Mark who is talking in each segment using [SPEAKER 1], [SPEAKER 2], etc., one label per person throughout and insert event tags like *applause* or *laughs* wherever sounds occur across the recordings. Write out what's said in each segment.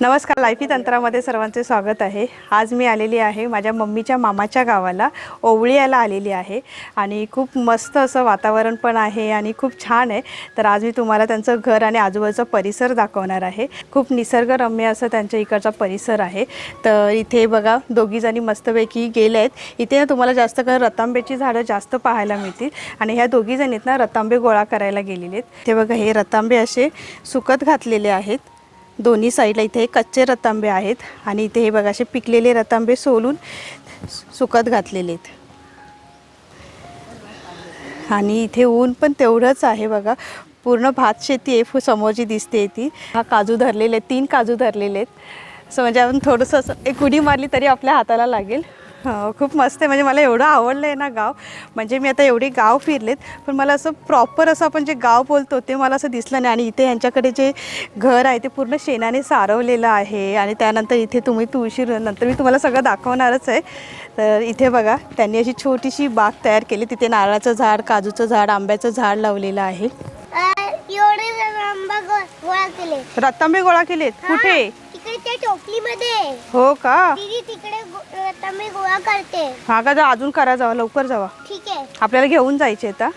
[SPEAKER 1] नमस्कार लाईफी तंत्रामध्ये सर्वांचे स्वागत आहे. आज मी आलेली आहे माझ्या मम्मीच्या मामाच्या गावाला. ओवळीयाला आलेली आहे आणि खूप मस्त असं वातावरण पण आहे आणि खूप छान आहे. तर आज मी तुम्हाला त्यांचं घर आणि आजूबाजूचा परिसर दाखवणार आहे. खूप निसर्गरम्य असं त्यांच्या इकडचा परिसर आहे. तर इथे बघा दोघीजणी मस्तपैकी गेले आहेत इथे ना तुम्हाला जास्त करून रतांब्याची झाडं जास्त पाहायला मिळतील. आणि ह्या दोघीजणीत ना रतांबे गोळा करायला गेलेले आहेत. ते बघा हे रतांबे असे सुकत घातलेले आहेत. दोन्ही साईडला इथे कच्चे रतांबे आहेत आणि इथे हे बघा असे पिकलेले रतांबे सोलून सुकत घातलेले आहेत. आणि इथे ऊन पण तेवढंच आहे बघा. पूर्ण भात शेती आहे समोरची समोर जी दिसते ती. हा काजू धरलेले आहेत तीन काजू धरलेले आहेत. सो म्हणजे आपण थोडंसं एक उडी मारली तरी आपल्या हाताला लागेल. हो, खूप मस्त आहे. म्हणजे मला एवढं आवडलं आहे ना गाव. म्हणजे मी आता एवढी गाव फिरलेत पण मला असं प्रॉपर असं आपण जे गाव बोलतो ते मला असं दिसलं नाही. आणि इथे यांच्याकडे जे घर आहे ते पूर्ण शेणाने सारवलेलं आहे. आणि त्यानंतर इथे तुम्ही तुळशी नंतर मी तुम्हाला सगळं दाखवणारच आहे. तर इथे बघा त्यांनी अशी छोटीशी बाग तयार केली. तिथे नारळाचं झाड काजूचं झाड आंब्याचं झाड लावलेलं आहे.
[SPEAKER 2] एवढे आंबा गो- गोळा केले.
[SPEAKER 1] रतांबे गोळा केलेत. कुठे?
[SPEAKER 2] टोपलीमध्ये.
[SPEAKER 1] हो का?
[SPEAKER 2] दीदी तिकडे गो- रतांबे गोळा करते.
[SPEAKER 1] हा का जा अजून करा जावा लवकर जावा.
[SPEAKER 2] ठीक आहे.
[SPEAKER 1] आपल्याला घेऊन जायचे आता.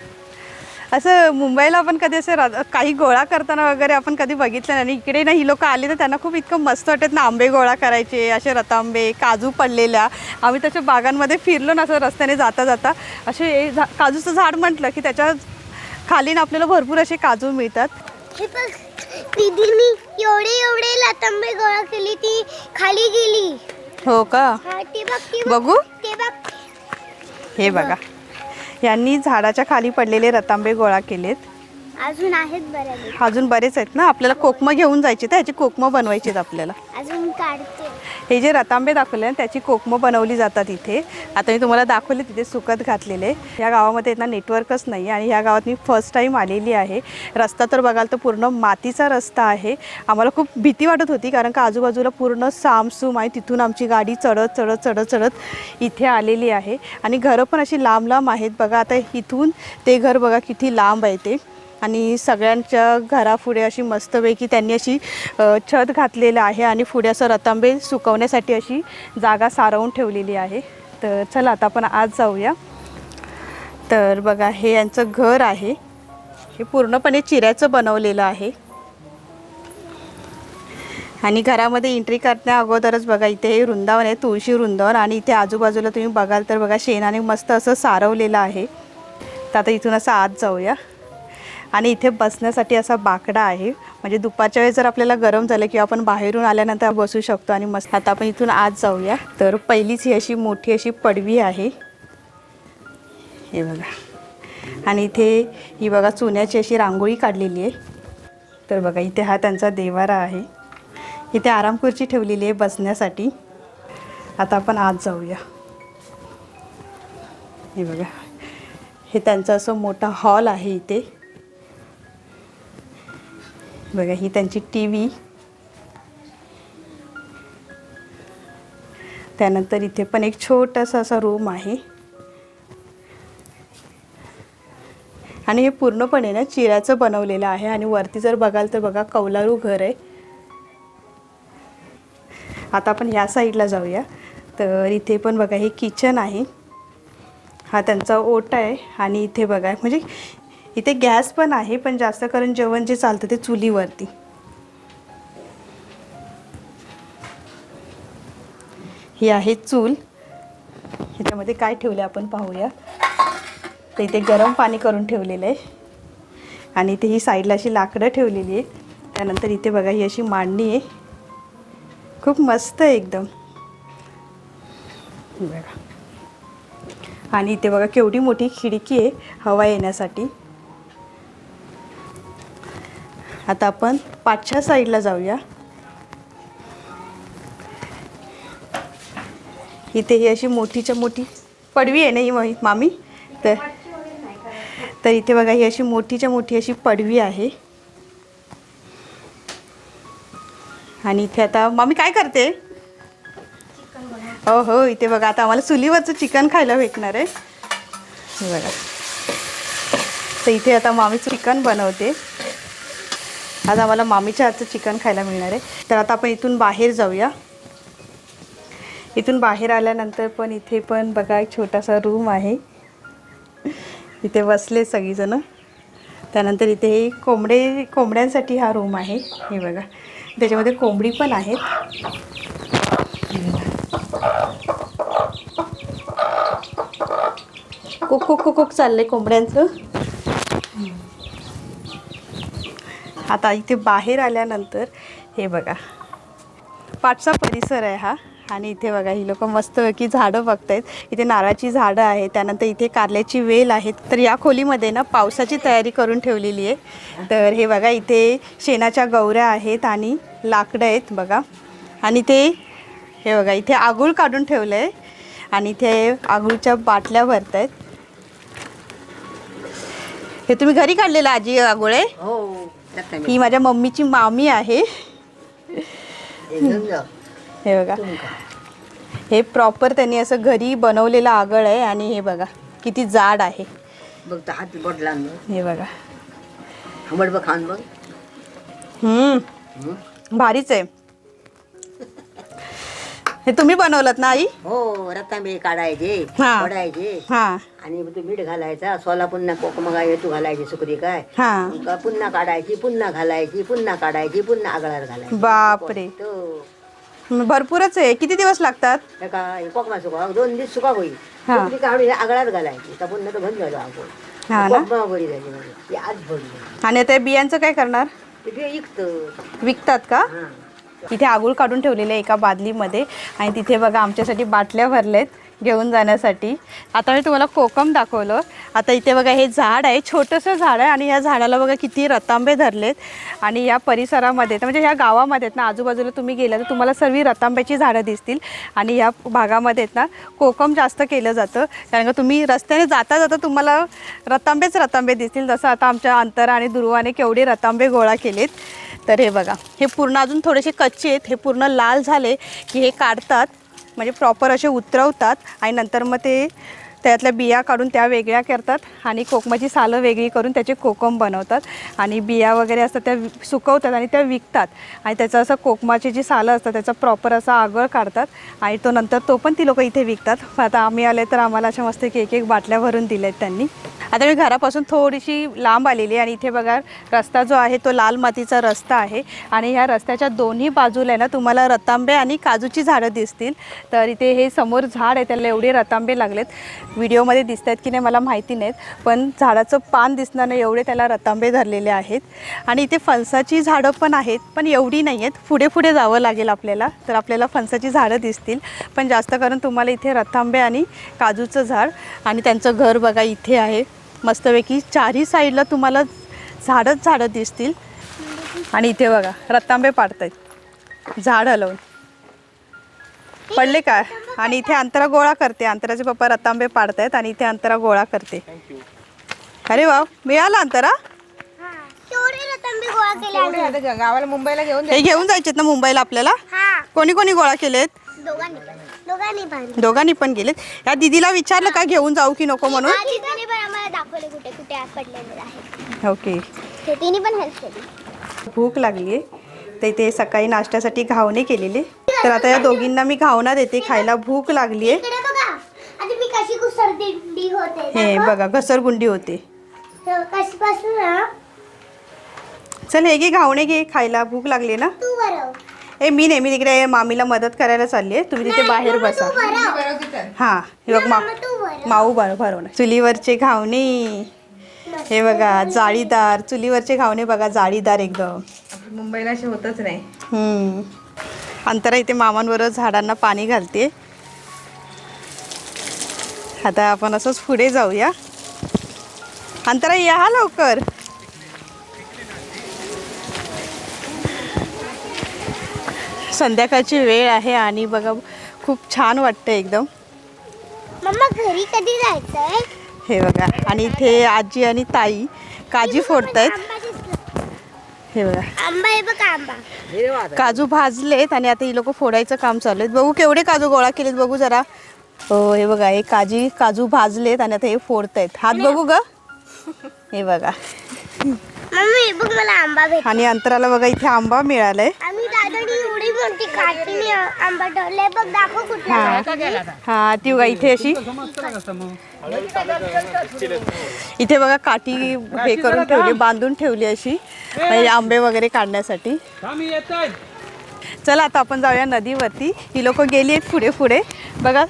[SPEAKER 1] असं मुंबईला आपण कधी असे रा- काही गोळा करताना वगैरे आपण कधी बघितलं नाही. आणि इकडे ना ही लोक आली तर त्यांना खूप इतकं मस्त वाटत ना आंबे गोळा करायचे असे रतांबे काजू पडलेल्या. आम्ही त्याच्या बागांमध्ये फिरलो ना असं रस्त्याने जाता जाता. असे हे झा काजूचं झाड म्हटलं की त्याच्याखाली ना आपल्याला भरपूर असे काजू मिळतात.
[SPEAKER 2] हे बघ दीदीनी एवढे एवढे रतांबे गोळा केली ती खाली गेली.
[SPEAKER 1] हो का?
[SPEAKER 2] हा ते बघ ते बघ
[SPEAKER 1] बघू?
[SPEAKER 2] ते बघ.
[SPEAKER 1] हे बघा. यांनी झाडाच्या खाली पडलेले रतांबे गोळा केलेत.
[SPEAKER 2] अजून आहेत
[SPEAKER 1] अजून बरेच आहेत ना? आपल्याला कोकमं घेऊन जायची तर ह्याची कोकमं बनवायची आहेत आपल्याला.
[SPEAKER 2] अजून काढते.
[SPEAKER 1] हे जे रतांबे दाखवले ना त्याची कोकमं बनवली जातात इथे. आता मी तुम्हाला दाखवले तिथे सुकत घातलेले. या गावामध्ये ना नेटवर्कच नाही आणि ह्या गावात मी फर्स्ट टाईम आलेली आहे. रस्ता तर बघाल तर पूर्ण मातीचा रस्ता आहे. आम्हाला खूप भीती वाटत होती कारण का आजूबाजूला पूर्ण सामसूम आहे. तिथून आमची गाडी चढत चढत चढत चढत इथे आलेली आहे. आणि घरं पण अशी लांब लांब आहेत. बघा आता इथून ते घर बघा किती लांब आहे ते. आणि सगळ्यांच्या घरापुढे अशी मस्तपैकी त्यांनी अशी छत घातलेलं आहे आणि पुढे असं रतांबे सुकवण्यासाठी अशी जागा सारवून ठेवलेली आहे. तर चला आता आपण आज जाऊया. तर बघा हे यांचं घर आहे. हे पूर्णपणे चिऱ्याचं बनवलेलं आहे. आणि घरामध्ये एंट्री करण्या अगोदरच बघा इथे हे वृंदावन आहे तुळशी वृंदावन आणि इथे आजूबाजूला तुम्ही बघाल तर बघा शेणाने मस्त असं सारवलेलं आहे. तर आता इथून असं आत जाऊया. आणि इथे बसण्यासाठी असा बाकडा आहे. म्हणजे दुपारच्या वेळेस जर आपल्याला गरम झालं किंवा आपण बाहेरून आल्यानंतर बसू शकतो आणि मस्त. आता आपण इथून आज जाऊया. तर पहिलीच ही अशी मोठी अशी पडवी आहे. हे बघा. आणि इथे ही बघा चुन्याची अशी रांगोळी काढलेली आहे. तर बघा इथे हा त्यांचा देवारा आहे. इथे आरामखुर्ची ठेवलेली आहे बसण्यासाठी. आता आपण आत जाऊया. हे बघा. हे त्यांचं असं मोठा हॉल आहे इथे. बघा ही त्यांची टी व्ही त्यानंतर इथे पण एक छोटासा असा रूम आहे. आणि हे पूर्णपणे ना चिऱ्याचं बनवलेलं आहे आणि वरती जर बघाल तर बघा कौलारू घर आहे. आता आपण या साईडला जाऊया. तर इथे पण बघा हे किचन आहे. हा त्यांचा ओटा आहे आणि इथे बघा म्हणजे इथे गॅस पण आहे पण जास्त करून जेवण जे चालतं ते चुलीवरती. ही आहे चूल. ह्याच्यामध्ये काय ठेवलं आपण पाहूया. तर इथे गरम पाणी करून ठेवलेलं आहे. आणि इथे ही साईडला अशी लाकडं ठेवलेली आहे त्यानंतर इथे बघा ही अशी मांडणी आहे. खूप मस्त आहे एकदम. बघा. आणि इथे बघा केवढी मोठी खिडकी आहे हवा येण्यासाठी. आता आपण पाचच्या साईडला जाऊया. इथे ही अशी मोठीच्या मोठी पडवी आहे ना ही मामी? तर तर इथे बघा ही अशी मोठीच्या मोठी अशी पडवी आहे. आणि इथे आता मामी काय करते? हो हो इथे बघा आता आम्हाला चुलीवरचं चिकन खायला भेटणार आहे. बघा. तर इथे आता मामी चिकन बनवते. आज आम्हाला मामीच्या हातचं चिकन खायला मिळणार आहे. तर आता आपण इथून बाहेर जाऊया. इथून बाहेर आल्यानंतर पण इथे पण बघा एक छोटासा रूम आहे. इथे बसले सगळीजणं. त्यानंतर इथे हे कोंबडे कोंबड्यांसाठी हा रूम आहे. हे बघा. त्याच्यामध्ये कोंबडी पण आहेत. कुक कुक कुक चाललं आहे कोंबड्यांचं. आता इथे बाहेर आल्यानंतर हे बघा. पाठचा परिसर आहे हा. आणि इथे बघा ही लोक मस्तपैकी झाडं बघतायत. इथे नारळाची झाडं आहेत त्यानंतर इथे कारल्याची वेल आहेत. तर या खोलीमध्ये ना पावसाची तयारी करून ठेवलेली आहे. तर हे बघा इथे शेणाच्या गौऱ्या आहेत आणि लाकडं आहेत बघा. आणि ते हे बघा इथे आगूळ काढून ठेवलं आहे आणि इथे आगूळच्या बाटल्या भरत आहेत हे तुम्ही घरी काढलेलं आजी आगोळे
[SPEAKER 3] हो.
[SPEAKER 1] ही माझ्या मम्मीची मामी आहे.
[SPEAKER 3] हे
[SPEAKER 1] हे बघा. हे प्रॉपर त्यांनी असं घरी बनवलेलं आगळ आहे आणि हे बघा किती जाड आहे.
[SPEAKER 3] बघ तर हात
[SPEAKER 1] हे बघा.
[SPEAKER 3] आंबट बघ खाऊन बघ.
[SPEAKER 1] हम्म.
[SPEAKER 3] हं?
[SPEAKER 1] भारीच आहे. हे तुम्ही बनवलं ना आई?
[SPEAKER 3] हो रतांबे काढायचे. पडायचे
[SPEAKER 1] हां.
[SPEAKER 3] आणि तो मीठ घालायचा सोला पुन्हा कोक मग तू घालायची सुकरी काय?
[SPEAKER 1] हां.
[SPEAKER 3] पुन्हा काढायची पुन्हा घालायची पुन्हा काढायची पुन्हा आगळात घालायची.
[SPEAKER 1] बापरे.
[SPEAKER 3] तो
[SPEAKER 1] भरपूरच आहे. किती दिवस लागतात?
[SPEAKER 3] एका कोकमा सुका दोन दिवस सुका होईल.
[SPEAKER 1] हा.
[SPEAKER 3] सुकरी काढून आगळात घालायची. तर पुन्हा तो बंद झालो आपण.
[SPEAKER 1] हा ना?
[SPEAKER 3] कोकमा बरी झाली म्हणजे. ती आज भरली
[SPEAKER 1] आणि आता या बियांचं काय करणार?
[SPEAKER 3] इकत
[SPEAKER 1] विकतात का?
[SPEAKER 3] हा.
[SPEAKER 1] इथे आगूळ काढून ठेवलेले आहे एका बादलीमध्ये. आणि तिथे बघा आमच्यासाठी बाटल्या भरलेत घेऊन जाण्यासाठी. आता मी तुम्हाला कोकम दाखवलं. आता इथे बघा हे झाड आहे छोटंसं झाड आहे आणि ह्या झाडाला बघा किती रतांबे धरलेत. आणि या परिसरामध्ये तर म्हणजे ह्या गावामध्ये आहेत ना आजूबाजूला तुम्ही गेला तर तुम्हाला सर्व रतांब्याची झाडं दिसतील. आणि या भागामध्ये आहेत ना कोकम जास्त केलं जातं. कारण का तुम्ही रस्त्याने जाता जाता तुम्हाला रतांबेच रतांबे दिसतील. जसं आता आमच्या अंतरा आणि दुर्वाने केवढे रतांबे गोळा केलेत. तर हे बघा हे पूर्ण अजून थोडेसे कच्चे आहेत. हे पूर्ण लाल झाले की हे काढतात. म्हणजे प्रॉपर असे उतरवतात आणि नंतर मग ते त्यातल्या बिया काढून त्या वेगळ्या करतात आणि कोकमाची सालं वेगळी करून त्याचे कोकम बनवतात. आणि बिया वगैरे असतात त्या सुकवतात आणि त्या विकतात. आणि त्याचं असं कोकमाची जी सालं असतात त्याचा प्रॉपर असा आगळ काढतात आणि तो नंतर तो पण ती लोक इथे विकतात. आता आम्ही आले तर आम्हाला अशा मस्त एक एक बाटल्या भरून दिल्या आहेत त्यांनी. आता मी घरापासून थोडीशी लांब आलेली आहे आणि इथे बघा रस्ता जो आहे तो लाल मातीचा रस्ता आहे. आणि ह्या रस्त्याच्या दोन्ही बाजूला आहे ना तुम्हाला रतांबे आणि काजूची झाडं दिसतील. तर इथे हे समोर झाड आहे त्याला एवढे रतांबे लागलेत. व्हिडिओमध्ये दिसत आहेत की नाही मला माहिती नाहीत पण झाडाचं पान दिसणार नाही एवढे त्याला रतांबे धरलेले आहेत. आणि इथे फणसाची झाडं पण आहेत पण एवढी नाही आहेत पुढे पुढे जावं लागेल आपल्याला तर आपल्याला फणसाची झाडं दिसतील. पण जास्त करून तुम्हाला इथे रतांबे आणि काजूचं झाड आणि त्यांचं घर बघा इथे आहे. मस्तपैकी चारही साईडला तुम्हाला झाडंच झाडं दिसतील. आणि इथे बघा रतांबे पाडत आहेत झाड हलवून. पडले का? आणि इथे अंतरा गोळा करते. अंतराचे पप्पा रतांबे पाडतायत आणि इथे अंतरा गोळा करते. अरे वा मिळाला अंतरा?
[SPEAKER 2] तेवढे रतांबे गोळा केले आम्ही.
[SPEAKER 4] गावाला मुंबईला घेऊन
[SPEAKER 1] हे घेऊन जायचेत ना मुंबईला आपल्याला?
[SPEAKER 2] हा.
[SPEAKER 1] कोणी कोणी गोळा केलेत?
[SPEAKER 2] दोघांनी पण.
[SPEAKER 1] गेलेत. या दिदीला विचारलं का घेऊन जाऊ की नको म्हणून?
[SPEAKER 2] तिने पण आम्हाला दाखवले कुठे कुठे ऍप पडलेले आहे
[SPEAKER 1] ओके.
[SPEAKER 2] ते तिने पण हेल्प केली.
[SPEAKER 1] भूक लागली तर इथे सकाळी नाश्त्यासाठी घावणे केलेले. तर आता या दोघींना मी घावना देते खायला भूक लागली आहे
[SPEAKER 2] इकडे बघा. आधी मी कशी घुसरदिंडी होते
[SPEAKER 1] हे बघा घसरगुंडी होते.
[SPEAKER 2] कशी पासून ना?
[SPEAKER 1] चल हे घे घावणे घे खायला भूक लागली ना.
[SPEAKER 2] तू
[SPEAKER 1] ए मी नेहमी तिकडे मामीला मदत करायला चालली आहे तुम्ही तिथे बाहेर बसा.
[SPEAKER 2] तू
[SPEAKER 1] हां हे बघ मा
[SPEAKER 2] तू बरं
[SPEAKER 1] माऊ बरं भरवणार चुलीवरचे घावणे. हे बघा जाळीदार. चुलीवरचे घावणे बघा जाळीदार एकदम.
[SPEAKER 4] मुंबईला असे होतच नाही.
[SPEAKER 1] हम्म. अंतरा इथे मामांबरोबर झाडांना पाणी घालते. आता आपण असंच पुढे जाऊया. अंतरा या हा लवकर. संध्याकाळची वेळ आहे आणि बघा खूप छान वाटतं एकदम.
[SPEAKER 2] मम्मा घरी कधी जायचंय?
[SPEAKER 1] हे बघा आणि इथे आजी आणि ताई काजी फोडतायत.
[SPEAKER 2] आंबा दिसला.
[SPEAKER 1] हे बघा काजू भाजलेत आणि आता ही लोक फोडायचं काम चालू आहे बघू केवढे काजू गोळा केलेत बघू जरा. हो हे बघा हे काजी काजू भाजलेत आणि आता हे फोडतायत. हात बघू ग. हे बघा.
[SPEAKER 2] मम्मी बघ मला आंबा भेट
[SPEAKER 1] आणि अंतराला बघा इथे आंबा मिळालाय.
[SPEAKER 2] आम्ही दादानी एवढी मोठी काठीने आंबा ठेवलाय बघ दाखव कुठला
[SPEAKER 1] हा. हा ती बघा इथे अशी. इथे बघा काठी हे करून ठेवली बांधून ठेवली अशी. म्हणजे आंबे वगैरे काढण्यासाठी. चला आता आपण जाऊया नदीवरती. ही लोक गेली आहेत पुढे पुढे. बघा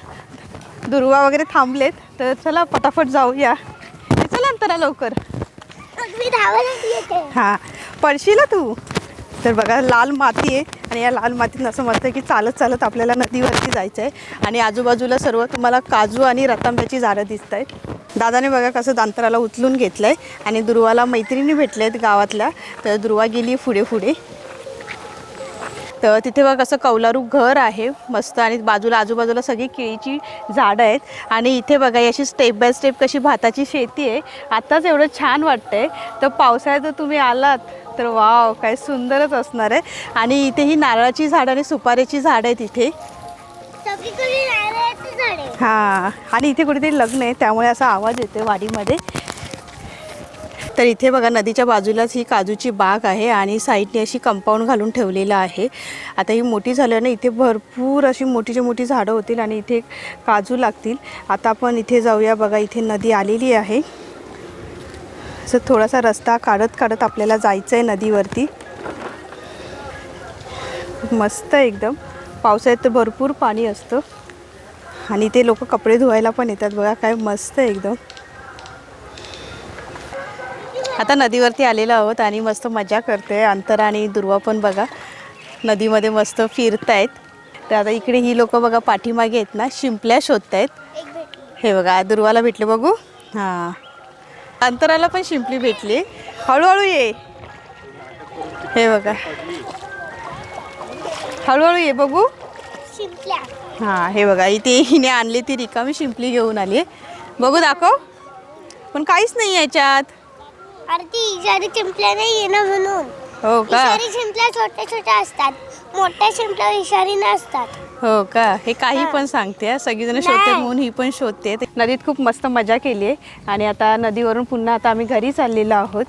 [SPEAKER 1] दुर्वा वगैरे थांबलेत. तर चला पटापट जाऊया. चला अंतरा लवकर. हां. पडशील ना तू? तर बघा लाल माती आहे आणि या लाल मातीत असं म्हणतं आहे की चालत चालत आपल्याला नदीवरती जायचं आहे आणि आजूबाजूला सर्व तुम्हाला काजू आणि रतांब्याची झाडं दिसत आहेत दादाने बघा कसं दांतराला उचलून घेतलं आहे आणि दुर्वाला मैत्रिणी भेटल्या आहेत गावातल्या. तर दुर्वा गेली पुढे पुढे. तर तिथे बघा कसं कौलारू घर आहे मस्त. आणि बाजूला आजूबाजूला सगळी केळीची झाडं आहेत. आणि इथे बघा अशी स्टेप बाय स्टेप कशी भाताची शेती आहे. आत्ताच एवढं छान वाटतंय. तर पावसाळ्यात जर तुम्ही आलात तर वाव काय सुंदरच असणार आहे. आणि इथे ही नारळाची झाडं आणि सुपारीची झाडं आहेत इथे. हां. आणि इथे कुठेतरी लग्न आहे त्यामुळे असा आवाज येतो वाडीमध्ये. तर इथे बघा नदीच्या बाजूलाच ही काजूची बाग आहे आणि साईडने अशी कंपाऊंड घालून ठेवलेलं आहे. आता ही मोठी झाल्यानं इथे भरपूर अशी मोठीची मोठी झाडं होतील आणि इथे काजू लागतील. आता आपण इथे जाऊया बघा इथे नदी आलेली आहे. असं थोडासा रस्ता काढत काढत आपल्याला जायचं आहे नदीवरती मस्त आहे एकदम. पावसाळ्यात तर भरपूर पाणी असतं. आणि ते लोक कपडे धुवायला पण येतात बघा काय मस्त आहे एकदम. आता नदीवरती आलेलो आहोत आणि मस्त मजा करते अंतर आणि दुर्वा पण बघा. नदीमध्ये मस्त फिरतायत. तर आता इकडे ही लोक बघा पाठीमागे आहेत ना शिंपल्या शोधत आहेत हे बघा दुर्वाला भेटले बघू. हां. अंतराला पण शिंपली भेटली. हळूहळू ये. हे बघा. हळूहळू ये बघू.
[SPEAKER 2] शिंपल्या.
[SPEAKER 1] हां हे बघा इथे हिने आणली ती रिकामी शिंपली घेऊन आली. बघू दाखव. पण काहीच नाही याच्यात.
[SPEAKER 2] अरे ती इशारी चिंपल्या नाही आहे ना म्हणून.
[SPEAKER 1] हो का?
[SPEAKER 2] इशारी शिंपल्या छोट्या छोट्या असतात. मोठ्या शिंपल्या इशारी नसतात.
[SPEAKER 1] हो का? हे काही पण सांगते. सगळीजण शोधतात
[SPEAKER 2] नाही.
[SPEAKER 1] म्हणून ही पण शोधते. नदीत खूप मस्त मजा केली आहे. आणि आता नदीवरून पुन्हा आता आम्ही घरी चाललेलो आहोत.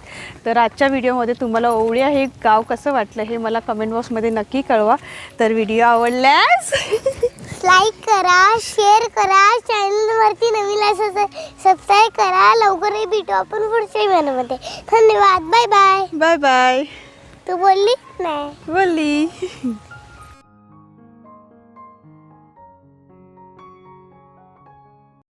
[SPEAKER 1] तर आजच्या व्हिडिओमध्ये तुम्हाला ओवळ्या हे गाव कसं वाटलं हे मला कमेंट बॉक्समध्ये नक्की कळवा. तर व्हिडिओ आवडल्यास *laughs*
[SPEAKER 2] लाईक करा शेअर करा चॅनलवरती नवीन असं सबस्क्राईब करा लवकरही भेटू आपण पुढच्या व्हिडिओमध्ये धन्यवाद बाय बाय
[SPEAKER 1] बाय बाय
[SPEAKER 2] तू बोलली? नाही.
[SPEAKER 1] बोलली.